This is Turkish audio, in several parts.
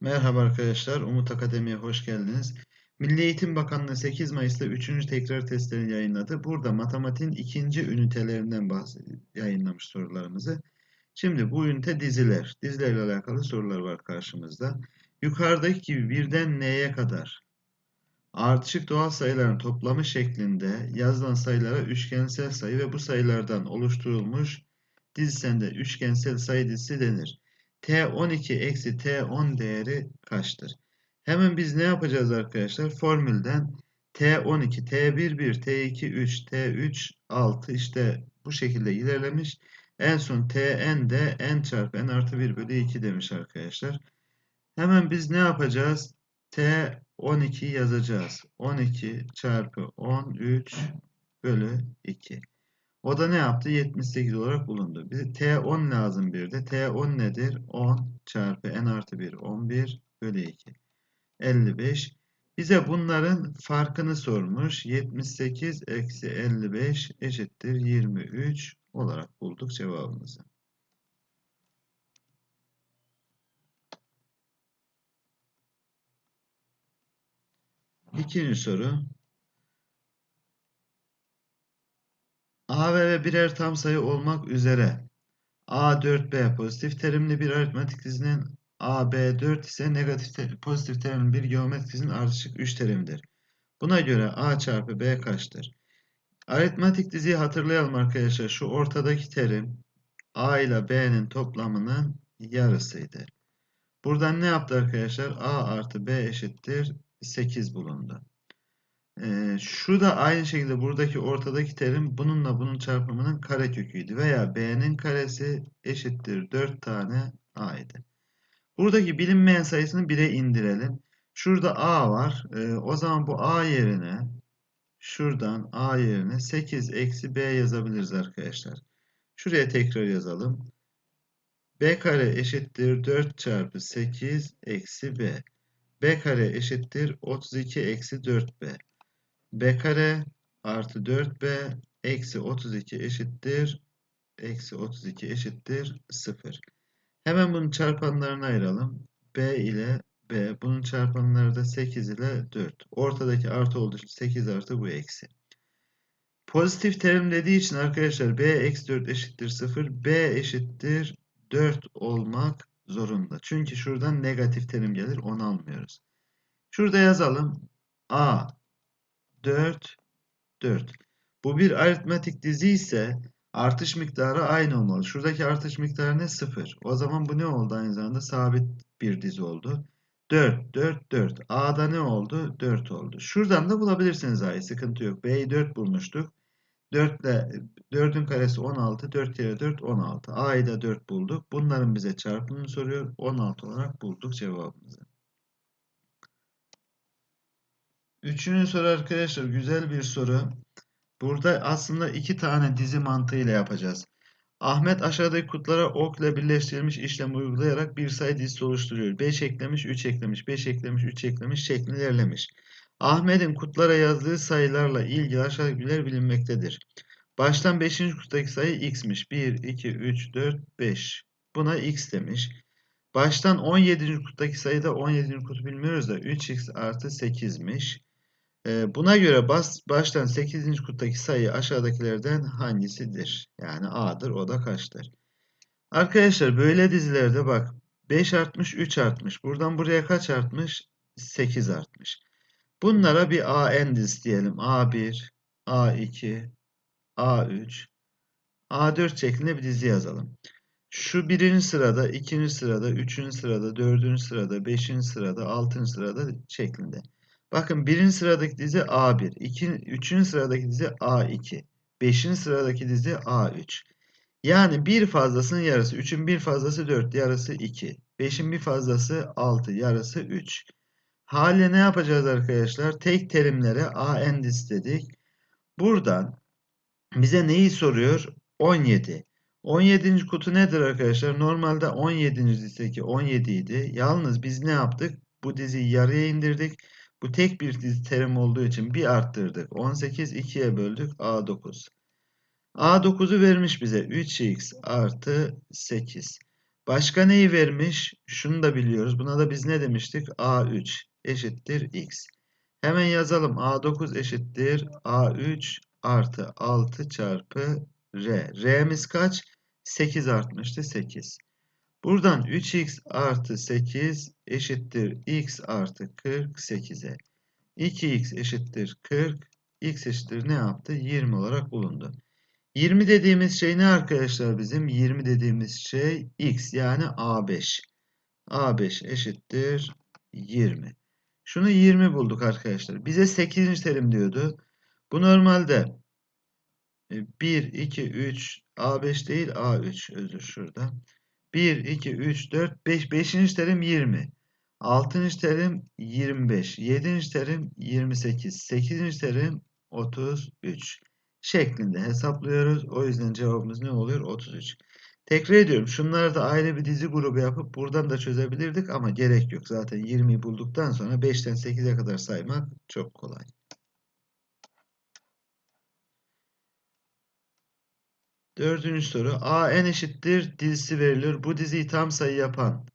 Merhaba arkadaşlar, Umut Akademi'ye hoş geldiniz. Milli Eğitim Bakanlığı 8 Mayıs'ta 3. tekrar testlerini yayınladı. Burada matematiğin ikinci ünitelerinden yayınlamış sorularımızı. Şimdi bu ünite diziler. Dizilerle alakalı sorular var karşımızda. Yukarıdaki gibi birden n'ye kadar ardışık doğal sayıların toplamı şeklinde yazılan sayılara üçgensel sayı ve bu sayılardan oluşturulmuş dizisinde üçgensel sayı dizisi denir. T12 eksi T10 değeri kaçtır? Hemen biz ne yapacağız arkadaşlar? Formülden T12, T1, 1, T2, 3, T3, 6 işte bu şekilde ilerlemiş. En son Tn de n çarpı n artı 1 bölü 2 demiş arkadaşlar. Hemen biz ne yapacağız? T12 yazacağız. 12 çarpı 13 bölü 2. O da ne yaptı? 78 olarak bulundu. Bize T10 lazım bir de. T10 nedir? 10 çarpı n artı 1. 11 bölü 2. 55. Bize bunların farkını sormuş. 78 eksi 55 eşittir 23 olarak bulduk cevabımızı. İkinci soru. A ve B birer tam sayı olmak üzere A 4B pozitif terimli bir aritmetik dizinin A, B 4 ise negatif te pozitif terimli bir geometrik dizinin ardışık 3 terimidir. Buna göre A çarpı B kaçtır? Aritmetik diziyi hatırlayalım arkadaşlar. Şu ortadaki terim A ile B'nin toplamının yarısıydı. Buradan ne yaptı arkadaşlar? A artı B eşittir 8 bulundu. Ee, şu da aynı şekilde buradaki ortadaki terim bununla bunun çarpımının kareköküydü. Veya b'nin karesi eşittir 4 tane a'ydı. Buradaki bilinmeyen sayısını 1'e indirelim. Şurada a var. Ee, o zaman bu a yerine şuradan a yerine 8 eksi b yazabiliriz arkadaşlar. Şuraya tekrar yazalım. b kare eşittir 4 çarpı 8 eksi b. b kare eşittir 32 eksi 4b b kare artı 4b eksi 32 eşittir eksi 32 eşittir 0. Hemen bunun çarpanlarını ayıralım. b ile b. Bunun çarpanları da 8 ile 4. Ortadaki artı olduğu için 8 artı bu eksi. Pozitif terim dediği için arkadaşlar b eksi 4 eşittir 0. b eşittir 4 olmak zorunda. Çünkü şuradan negatif terim gelir. Onu almıyoruz. Şurada yazalım. a 4, 4. Bu bir aritmetik dizi ise artış miktarı aynı olmalı. Şuradaki artış miktarı ne? 0. O zaman bu ne oldu aynı zamanda? Sabit bir dizi oldu. 4, 4, 4. A'da ne oldu? 4 oldu. Şuradan da bulabilirsiniz A'yı. Sıkıntı yok. B'yi 4 bulmuştuk. 4 ile 4'ün karesi 16. 4 kere 4 16. A'yı da 4 bulduk. Bunların bize çarpımını soruyor. 16 olarak bulduk cevabımızı. Üçüncü soru arkadaşlar güzel bir soru. Burada aslında iki tane dizi mantığıyla yapacağız. Ahmet aşağıdaki kutulara ok ile birleştirilmiş işlem uygulayarak bir sayı dizisi oluşturuyor. 5 eklemiş, 3 eklemiş, 5 eklemiş, 3 eklemiş şeklinde ilerlemiş. Ahmet'in kutulara yazdığı sayılarla ilgili aşağıdakiler bilinmektedir. Baştan 5. kutudaki sayı x'miş. 1, 2, 3, 4, 5. Buna x demiş. Baştan 17. kutudaki sayı da 17. kutu bilmiyoruz da 3x artı 8'miş. Ee, buna göre bas, baştan 8. kuttaki sayı aşağıdakilerden hangisidir? Yani A'dır. O da kaçtır? Arkadaşlar böyle dizilerde bak 5 artmış 3 artmış. Buradan buraya kaç artmış? 8 artmış. Bunlara bir AN dizisi diyelim. A1, A2, A3, A4 şeklinde bir dizi yazalım. Şu birinci sırada, ikinci sırada, üçüncü sırada, dördüncü sırada, beşinci sırada, altıncı sırada şeklinde. Bakın birinci sıradaki dizi A1, iki, üçüncü sıradaki dizi A2, beşinci sıradaki dizi A3. Yani bir fazlasının yarısı, üçün bir fazlası 4, yarısı 2. Beşin bir fazlası 6, yarısı 3. Haliyle ne yapacağız arkadaşlar? Tek terimlere A endis dedik. Buradan bize neyi soruyor? 17. 17. kutu nedir arkadaşlar? Normalde 17. dizideki 17 idi. Yalnız biz ne yaptık? Bu diziyi yarıya indirdik. Bu tek bir dizi terim olduğu için bir arttırdık. 18 2'ye böldük. A9. A9'u vermiş bize 3x artı 8. Başka neyi vermiş? Şunu da biliyoruz. Buna da biz ne demiştik? A3 eşittir x. Hemen yazalım. A9 eşittir A3 artı 6 çarpı R. R'miz kaç? 8 artmıştı. 8. Buradan 3x artı 8 eşittir x artı 48'e. 2x eşittir 40. x eşittir ne yaptı? 20 olarak bulundu. 20 dediğimiz şey ne arkadaşlar bizim? 20 dediğimiz şey x yani A5. A5 eşittir 20. Şunu 20 bulduk arkadaşlar. Bize 8. terim diyordu. Bu normalde 1, 2, 3, A5 değil A3 özür şurada. 1, 2, 3, 4, 5. 5. terim 20. 6. terim 25. 7. terim 28. 8. terim 33 şeklinde hesaplıyoruz. O yüzden cevabımız ne oluyor? 33. Tekrar ediyorum. Şunları da ayrı bir dizi grubu yapıp buradan da çözebilirdik ama gerek yok. Zaten 20'yi bulduktan sonra 5'ten 8'e kadar saymak çok kolay. Dördüncü soru. A n eşittir dizisi verilir. Bu diziyi tam sayı yapan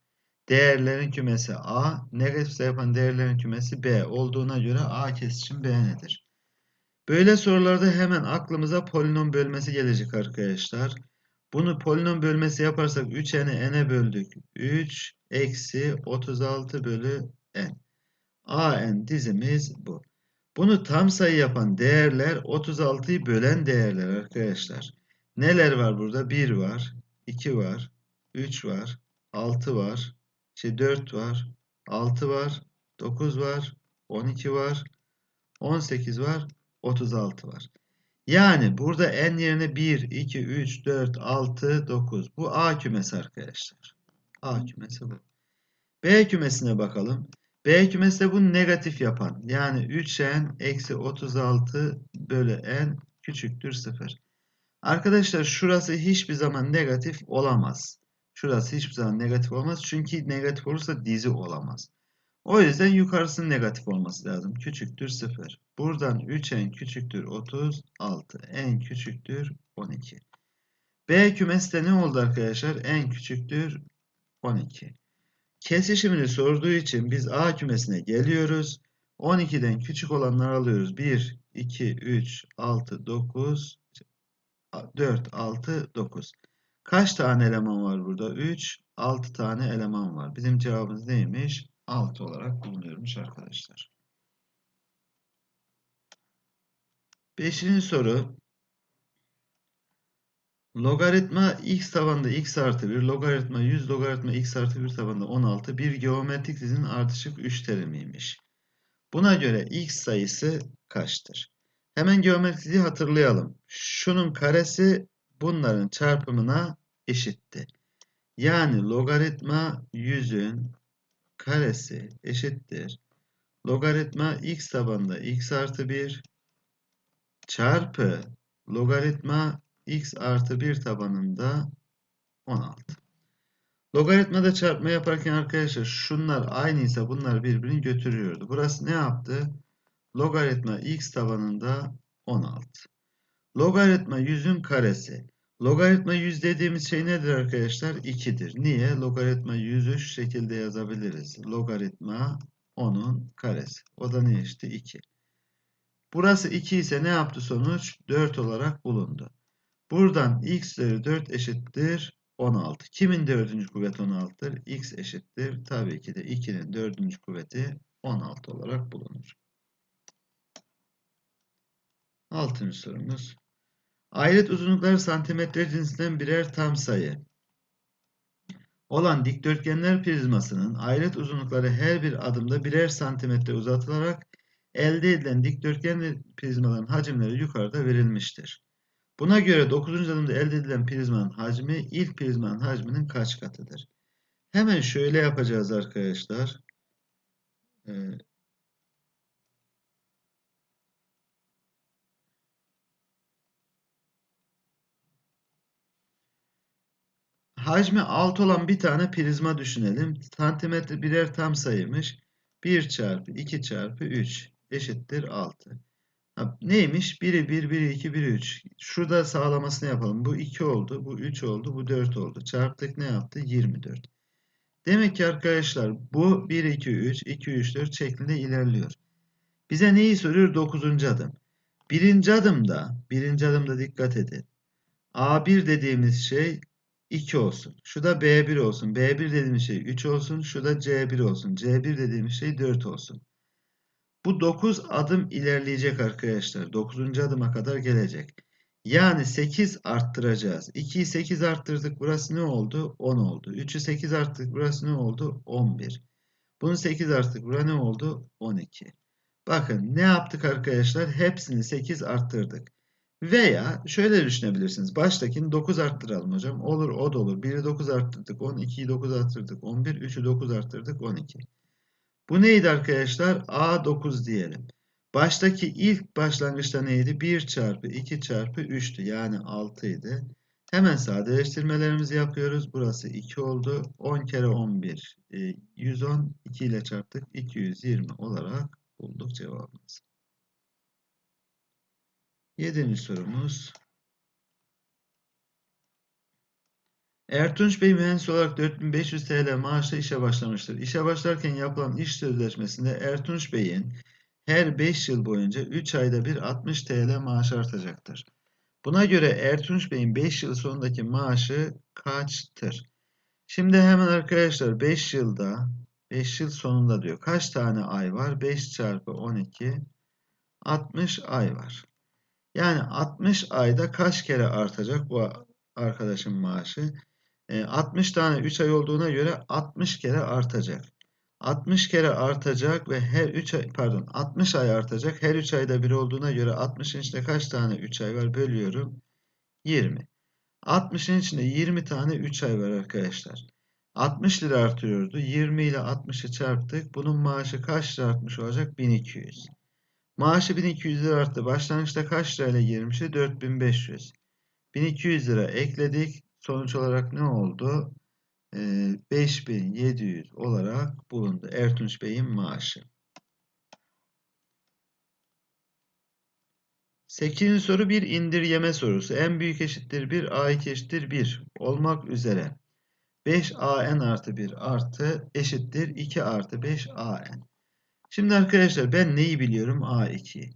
değerlerin kümesi A, negatif sayı yapan değerlerin kümesi B olduğuna göre A kesişim B nedir? Böyle sorularda hemen aklımıza polinom bölmesi gelecek arkadaşlar. Bunu polinom bölmesi yaparsak 3n'e n'e böldük. 3 eksi 36 bölü n. an dizimiz bu. Bunu tam sayı yapan değerler 36'yı bölen değerler arkadaşlar. Neler var burada? 1 var, 2 var, 3 var, 6 var, işte 4 var, 6 var, 9 var, 12 var, 18 var, 36 var. Yani burada n yerine 1, 2, 3, 4, 6, 9. Bu A kümesi arkadaşlar. A kümesi bu. B kümesine bakalım. B kümesi de bu negatif yapan. Yani 3n eksi 36 bölü n küçüktür 0. Arkadaşlar şurası hiçbir zaman negatif olamaz. Şurası hiçbir zaman negatif olmaz. Çünkü negatif olursa dizi olamaz. O yüzden yukarısının negatif olması lazım. Küçüktür 0. Buradan 3n küçüktür 36. n küçüktür 12. B kümeste ne oldu arkadaşlar? n küçüktür 12. Kesişimini sorduğu için biz A kümesine geliyoruz. 12'den küçük olanları alıyoruz. 1, 2, 3, 6, 9, 4, 6, 9. Kaç tane eleman var burada? 3, 6 tane eleman var. Bizim cevabımız neymiş? 6 olarak bulunuyormuş arkadaşlar. Beşinci soru. Logaritma x tabanında x artı 1, logaritma 100, logaritma x artı 1 tabanında 16 bir geometrik dizinin ardışık 3 terimiymiş. Buna göre x sayısı kaçtır? Hemen geometrik diziyi hatırlayalım. Şunun karesi bunların çarpımına eşitti. Yani logaritma 100'ün karesi eşittir. Logaritma x tabanında x artı 1 çarpı logaritma x artı 1 tabanında 16. Logaritmada çarpma yaparken arkadaşlar şunlar aynıysa bunlar birbirini götürüyordu. Burası ne yaptı? Logaritma x tabanında 16. Logaritma 100'ün karesi. Logaritma 100 dediğimiz şey nedir arkadaşlar? 2'dir. Niye? Logaritma 100'ü şu şekilde yazabiliriz. Logaritma 10'un karesi. O da ne işte? 2. Burası 2 ise ne yaptı sonuç? 4 olarak bulundu. Buradan x üzeri 4 eşittir 16. Kimin dördüncü kuvveti 16'dır? x eşittir. Tabii ki de 2'nin dördüncü kuvveti 16 olarak bulunur. Altıncı sorumuz. Ayrıt uzunlukları santimetre cinsinden birer tam sayı olan dikdörtgenler prizmasının ayrıt uzunlukları her bir adımda birer santimetre uzatılarak elde edilen dikdörtgen prizmaların hacimleri yukarıda verilmiştir. Buna göre 9. adımda elde edilen prizmanın hacmi ilk prizmanın hacminin kaç katıdır? Hemen şöyle yapacağız arkadaşlar. Hacmi 6 olan bir tane prizma düşünelim. Santimetre birer tam sayıymış. 1 çarpı 2 çarpı 3 eşittir 6. Ha, Neymiş? Biri 1, biri 2, biri 3. Şurada sağlamasını yapalım. Bu 2 oldu, bu 3 oldu, bu 4 oldu. Çarptık ne yaptı? 24. Demek ki arkadaşlar bu 1, 2, 3, 2, 3, 4 şeklinde ilerliyor. Bize neyi soruyor? 9. adım. Birinci adımda, birinci adımda dikkat edin. A1 dediğimiz şey 2 olsun. Şu da B1 olsun. B1 dediğimiz şey 3 olsun. Şu da C1 olsun. C1 dediğimiz şey 4 olsun. Bu 9 adım ilerleyecek arkadaşlar. 9. adıma kadar gelecek. Yani 8 arttıracağız. 2'yi 8 arttırdık. Burası ne oldu? 10 oldu. 3'ü 8 arttırdık. Burası ne oldu? 11. Bunu 8 arttırdık. Burası ne oldu? 12. Bakın ne yaptık arkadaşlar? Hepsini 8 arttırdık. Veya şöyle düşünebilirsiniz. Baştakini 9 arttıralım hocam. Olur o da olur. 1'i 9 arttırdık. 10, 2'yi 9 arttırdık. 11, 3'ü 9 arttırdık. 12. Bu neydi arkadaşlar? A9 diyelim. Baştaki ilk başlangıçta neydi? 1 çarpı 2 çarpı 3'tü. Yani 6 idi. Hemen sadeleştirmelerimizi yapıyoruz. Burası 2 oldu. 10 kere 11. e, 110. 2 ile çarptık. 220 olarak bulduk cevabımızı. Yedinci sorumuz. Ertunç Bey mühendis olarak 4500 TL maaşla işe başlamıştır. İşe başlarken yapılan iş sözleşmesinde Ertunç Bey'in her 5 yıl boyunca 3 ayda bir 60 TL maaş artacaktır. Buna göre Ertunç Bey'in 5 yıl sonundaki maaşı kaçtır? Şimdi hemen arkadaşlar 5 yılda 5 yıl sonunda diyor. Kaç tane ay var? 5 çarpı 12 60 ay var. Yani 60 ayda kaç kere artacak bu arkadaşın maaşı? E, 60 tane 3 ay olduğuna göre 60 kere artacak. 60 kere artacak ve her 3 ay pardon 60 ay artacak. Her 3 ayda bir olduğuna göre 60'ın içinde kaç tane 3 ay var? Bölüyorum. 20. 60'ın içinde 20 tane 3 ay var arkadaşlar. 60 lira artıyordu. 20 ile 60'ı çarptık. Bunun maaşı kaç lira artmış olacak? 1200. Maaşı 1200 lira arttı. Başlangıçta kaç lirayla girmişti? 4500. 1200 lira ekledik. Sonuç olarak ne oldu? Ee, 5700 olarak bulundu. Ertunç Bey'in maaşı. 8. soru bir indirgeme sorusu. En büyük eşittir 1, A2 eşittir 1 olmak üzere. 5AN artı 1 artı eşittir 2 artı 5AN. Şimdi arkadaşlar ben neyi biliyorum? A2'yi.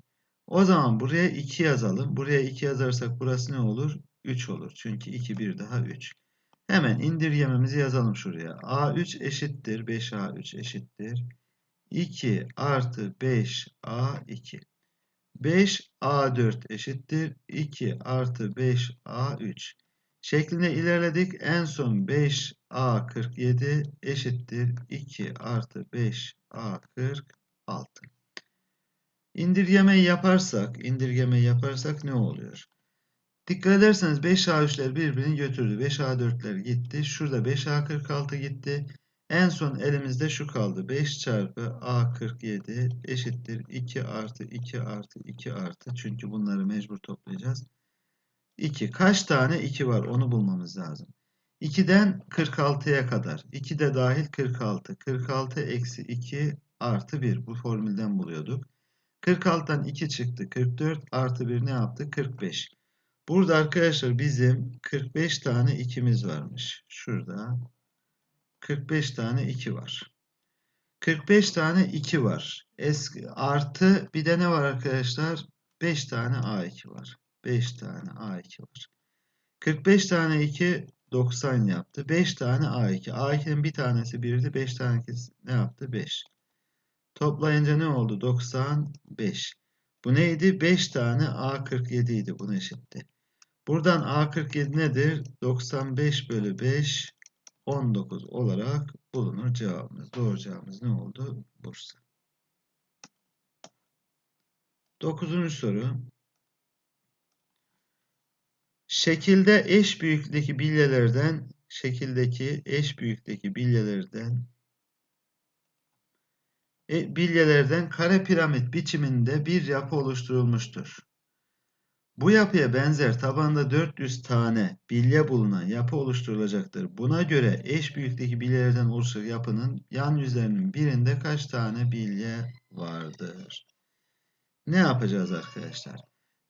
O zaman buraya 2 yazalım. Buraya 2 yazarsak burası ne olur? 3 olur. Çünkü 2 bir daha 3. Hemen indirgememizi yazalım şuraya. A3 eşittir. 5A3 eşittir. 2 artı 5A2. 5A4 eşittir. 2 artı 5A3 şeklinde ilerledik. En son 5A47 eşittir. 2 artı 5A46. İndirgemeyi yaparsak, indirgemeyi yaparsak ne oluyor? Dikkat ederseniz 5A3'ler birbirini götürdü. 5A4'ler gitti. Şurada 5A46 gitti. En son elimizde şu kaldı. 5 çarpı A47 eşittir 2 artı 2 artı 2 artı. Çünkü bunları mecbur toplayacağız. 2. Kaç tane 2 var onu bulmamız lazım. 2'den 46'ya kadar. 2 de dahil 46. 46 eksi 2 artı 1. Bu formülden buluyorduk. 46'dan 2 çıktı. 44 artı 1 ne yaptı? 45. Burada arkadaşlar bizim 45 tane 2'miz varmış. Şurada 45 tane 2 var. 45 tane 2 var. Eski, artı bir de ne var arkadaşlar? 5 tane A2 var. 5 tane A2 var. 45 tane 2 90 yaptı. 5 tane A2. A2'nin bir tanesi 1'di. 5 tanesi ne yaptı? 5. Toplayınca ne oldu? 95. Bu neydi? 5 tane A47 idi. Bunu eşitti. Buradan A47 nedir? 95 bölü 5 19 olarak bulunur cevabımız. Doğru cevabımız ne oldu? Bursa. Dokuzuncu soru. Şekilde eş büyüklükteki bilyelerden şekildeki eş büyüklükteki bilyelerden bilyelerden kare piramit biçiminde bir yapı oluşturulmuştur. Bu yapıya benzer tabanda 400 tane bilye bulunan yapı oluşturulacaktır. Buna göre eş büyüklükteki bilyelerden oluşan yapının yan yüzlerinin birinde kaç tane bilye vardır? ne yapacağız arkadaşlar?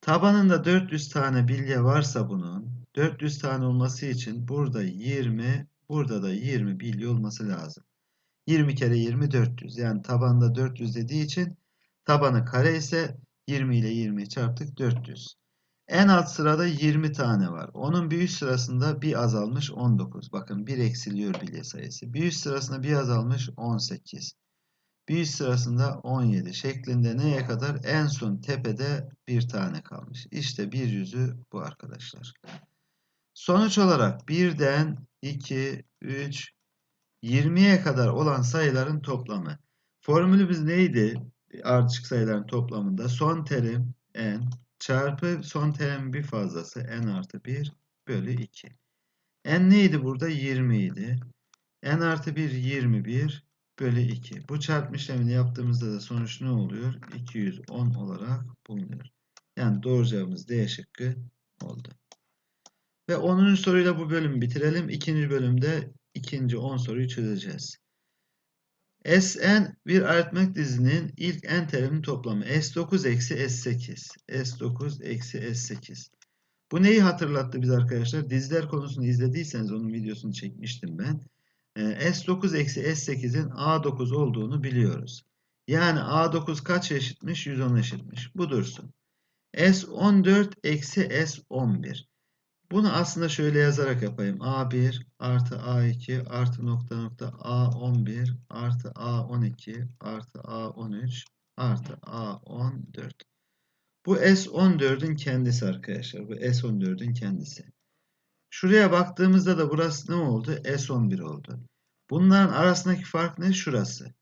Tabanında 400 tane bilye varsa bunun 400 tane olması için burada 20, burada da 20 bilye olması lazım. 20 kere 20 400. Yani tabanda 400 dediği için tabanı kare ise 20 ile 20'yi çarptık 400. En alt sırada 20 tane var. Onun bir üst sırasında bir azalmış 19. Bakın bir eksiliyor bilye sayısı. Bir üst sırasında bir azalmış 18. Bir üst sırasında 17 şeklinde neye kadar? En son tepede bir tane kalmış. İşte bir yüzü bu arkadaşlar. Sonuç olarak 1'den 2, 3, 20'ye kadar olan sayıların toplamı. Formülümüz neydi? Ardışık sayıların toplamında son terim n çarpı son terim bir fazlası n artı 1 bölü 2. n neydi burada? 20 idi. n artı 1 21 bölü 2. Bu çarpma işlemini yaptığımızda da sonuç ne oluyor? 210 olarak bulunuyor. Yani doğru cevabımız D şıkkı oldu. Ve 10. soruyla bu bölümü bitirelim. İkinci bölümde ikinci 10 soruyu çözeceğiz. Sn bir aritmetik dizinin ilk n teriminin toplamı. S9 eksi S8. S9 eksi S8. Bu neyi hatırlattı biz arkadaşlar? Diziler konusunu izlediyseniz onun videosunu çekmiştim ben. Ee, S9 eksi S8'in A9 olduğunu biliyoruz. Yani A9 kaç eşitmiş? 110 eşitmiş. Bu dursun. S14 eksi S11. Bunu aslında şöyle yazarak yapayım. A1 artı A2 artı nokta nokta A11 artı A12 artı A13 artı A14. Bu S14'ün kendisi arkadaşlar. Bu S14'ün kendisi. Şuraya baktığımızda da burası ne oldu? S11 oldu. Bunların arasındaki fark ne? Şurası.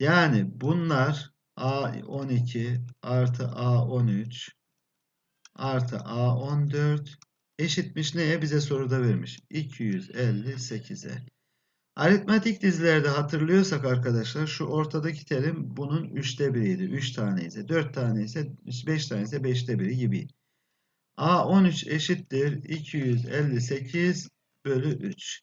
Yani bunlar A12 artı A13 artı A14 eşitmiş neye? Bize soruda vermiş. 258'e. Aritmetik dizilerde hatırlıyorsak arkadaşlar şu ortadaki terim bunun 3'te biriydi. 3 tane ise 4 tane ise 5 tane ise 5'te biri gibi. A13 eşittir 258 bölü 3.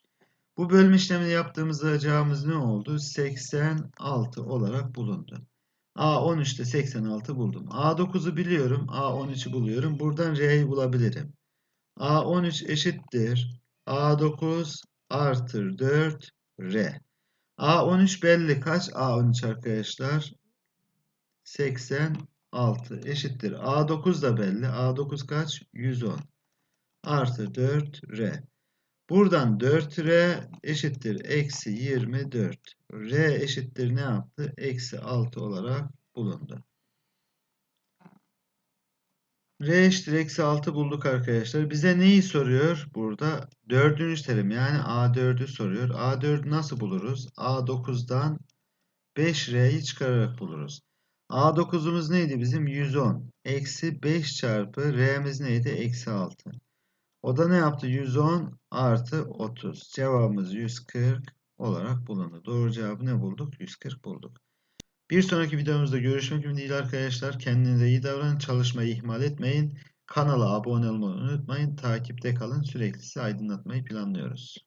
Bu bölüm işlemini yaptığımızda cevabımız ne oldu? 86 olarak bulundu. A13'te 86 buldum. A9'u biliyorum. A13'ü buluyorum. Buradan R'yi bulabilirim. A13 eşittir. A9 artır 4 R. A13 belli. Kaç A13 arkadaşlar? 86 eşittir. A9 da belli. A9 kaç? 110 artı 4 R. Buradan 4R eşittir. Eksi 24. R eşittir ne yaptı? Eksi 6 olarak bulundu. R eşittir eksi 6 bulduk arkadaşlar. Bize neyi soruyor? Burada dördüncü terim yani A4'ü soruyor. A4'ü nasıl buluruz? A9'dan 5R'yi çıkararak buluruz. A9'umuz neydi bizim? 110. Eksi 5 çarpı R'miz neydi? Eksi 6. O da ne yaptı? 110 artı 30. Cevabımız 140 olarak bulundu. Doğru cevabı ne bulduk? 140 bulduk. Bir sonraki videomuzda görüşmek ümidiyle arkadaşlar. Kendinize iyi davranın. Çalışmayı ihmal etmeyin. Kanala abone olmayı unutmayın. Takipte kalın. Sürekli sizi aydınlatmayı planlıyoruz.